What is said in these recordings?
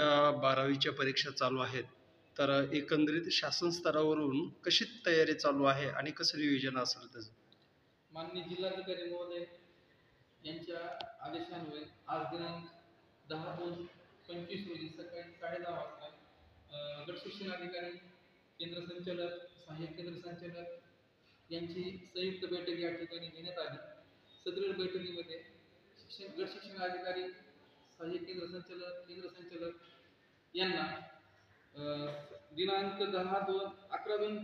सध्या बारावीच्या परीक्षा चालू आहेत तर एकंदरीत शासन स्तरावरून कशी तयारी चालू आहे आणि कसं नियोजन असेल त्याचं? माननीय जिल्हाधिकारी महोदय यांच्या आदेशान्वये आज दिनांक दहा दोन पंचवीस रोजी सकाळी साडेदहा वाजता गट शिक्षण अधिकारी केंद्र संचालक सहाय्यक केंद्र संचालक यांची संयुक्त बैठक या ठिकाणी घेण्यात आली. सदर बैठकीमध्ये शिक्षण गट शिक्षण अधिकारी सहाय्यक केंद्र संचालक केंद्र संचालक यांना दिनांक दहा दोन अकरा दोन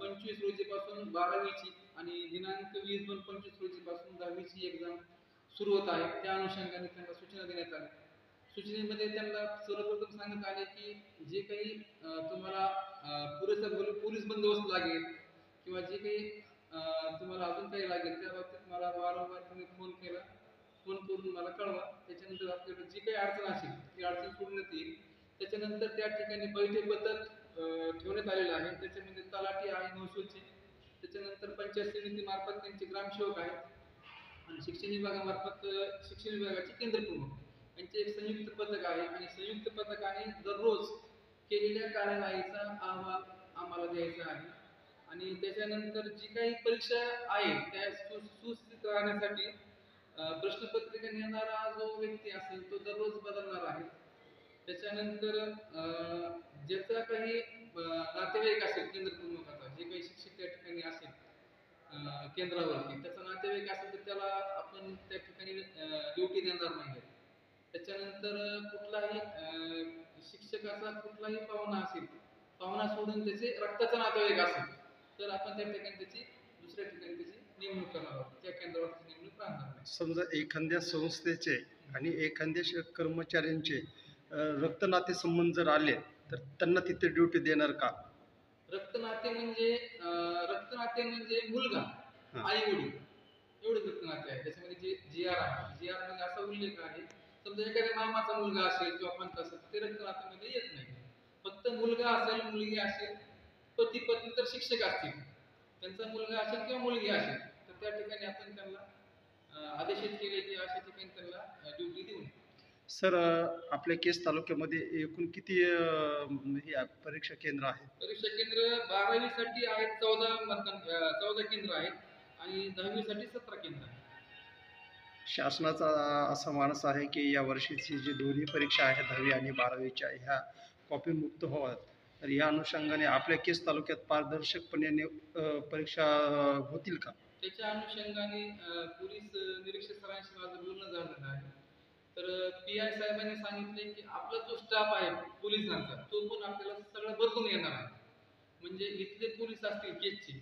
पंचवीस रोजीपासून बारावीची आणि दिनांक वीस दोन पंचवीस रोजीपासून दहावीची एक्झाम सुरू होत आहे. त्या अनुषंगाने त्यांना सूचना देण्यात आल्या सूचनेमध्ये त्यांना सर्वप्रथम सांगण्यात आले की जे काही तुम्हाला पुरेसा पोल- पोलीस बंदोबस्त लागेल किंवा जे काही तुम्हाला अजून काही लागेल त्या बाबतीत मला वारंवार तुम्ही फोन केला. फोन करून मला कळवा. त्याच्यानंतर आपल्याकडे जी काही अडचण असेल ती अडचण सोडण्यात येईल. त्याच्यानंतर त्या ठिकाणी बैठे पद्धत ठेवण्यात आलेलं आहे. त्याच्यामध्ये तलाठी आहे महसूलचे. त्याच्यानंतर पंचायत समिती मार्फत त्यांचे ग्रामसेवक आहेत. आणि शिक्षण विभागामार्फत शिक्षण विभागाचे केंद्रप्रमुख यांचे एक संयुक्त पथक आहे. आणि संयुक्त पथकाने दररोज केलेल्या कार्यवाहीचा अहवाल आम्हाला द्यायचा आहे. आणि त्याच्यानंतर जी काही परीक्षा आहे त्या सु सुस्थित राहण्यासाठी प्रश्नपत्रिका नेणारा जो व्यक्ती असेल तो दररोज बदलणार आहे. त्याच्यानंतर ज्याचा काही नातेवाईक असेल केंद्र प्रमुखाचा जे काही शिक्षक त्या ठिकाणी असेल केंद्रावरती त्याचा नातेवाईक असेल तर त्याला आपण त्या ठिकाणी ड्युटी देणार नाही. त्याच्यानंतर कुठलाही शिक्षकाचा कुठलाही पाहुणा असेल पाहुणा सोडून त्याचे रक्ताचा नातेवाईक असेल तर आपण त्या ठिकाणी त्याची दुसऱ्या ठिकाणी त्याची नेमणूक करणार आहोत. त्या केंद्रावर नेमणूक राहणार नाही. समजा एखाद्या संस्थेचे आणि एखाद्या कर्मचाऱ्यांचे रक्तनाते संबंध जर आले तर त्यांना तिथे ड्युटी देणार का? रक्तनाते म्हणजे अं, रक्तनाते म्हणजे मुलगा हा. आई वडील. एवढेच रक्तनाते आहे त्याच्यामध्ये जे जी आर आहे. जी आरमध्ये असा उल्लेख आहे समजा एखाद्या मामाचा मुलगा असेल किंवा पंत असेल ते रक्तनात्यामध्ये येत नाही. फक्त मुलगा असेल मुलगी असेल पती पत्नी तर शिक्षक असतील. त्यांचा मुलगा असेल किंवा मुलगी असेल तर त्या ठिकाणी आपण त्यांना अं, आदेशित केले की अशा ठिकाणी त्यांना ड्युटी देऊ नये सर आपल्या केस तालुक्यामध्ये एकूण किती अ, हे आहे, परीक्षा केंद्र आहेत परीक्षा केंद्र बारावीसाठी आहेत चौदा मतदान चौदा केंद्र आहेत आणि दहावीसाठी सतरा केंद्र आहेत. शासनाचा असा मानस आहे की या वर्षीची जी दोन्ही परीक्षा आहेत दहावी आणि बारावीच्या ह्या कॉपी मुक्त व्हाव्यात. तर या अनुषंगाने आपल्या केस तालुक्यात पारदर्शकपणे परीक्षा होतील का? त्याच्या अनुषंगाने पोलीस निरीक्षक सरांशी माझं बोलणं झालेलं आहे. तर पी आय साहेबांनी सांगितले की आपला जो स्टाफ आहे पोलिसांचा तो पण आपल्याला सगळं बदलून येणार आहे. म्हणजे इथले पोलीस असतील केसचे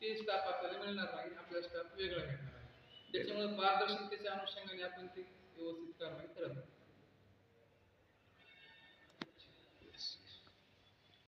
ते स्टाफ आपल्याला मिळणार नाही आपला स्टाफ वेगळा मिळणार आहे. त्याच्यामुळे पारदर्शकतेच्या अनुषंगाने आपण ते व्यवस्थित कारवाई करत आहोत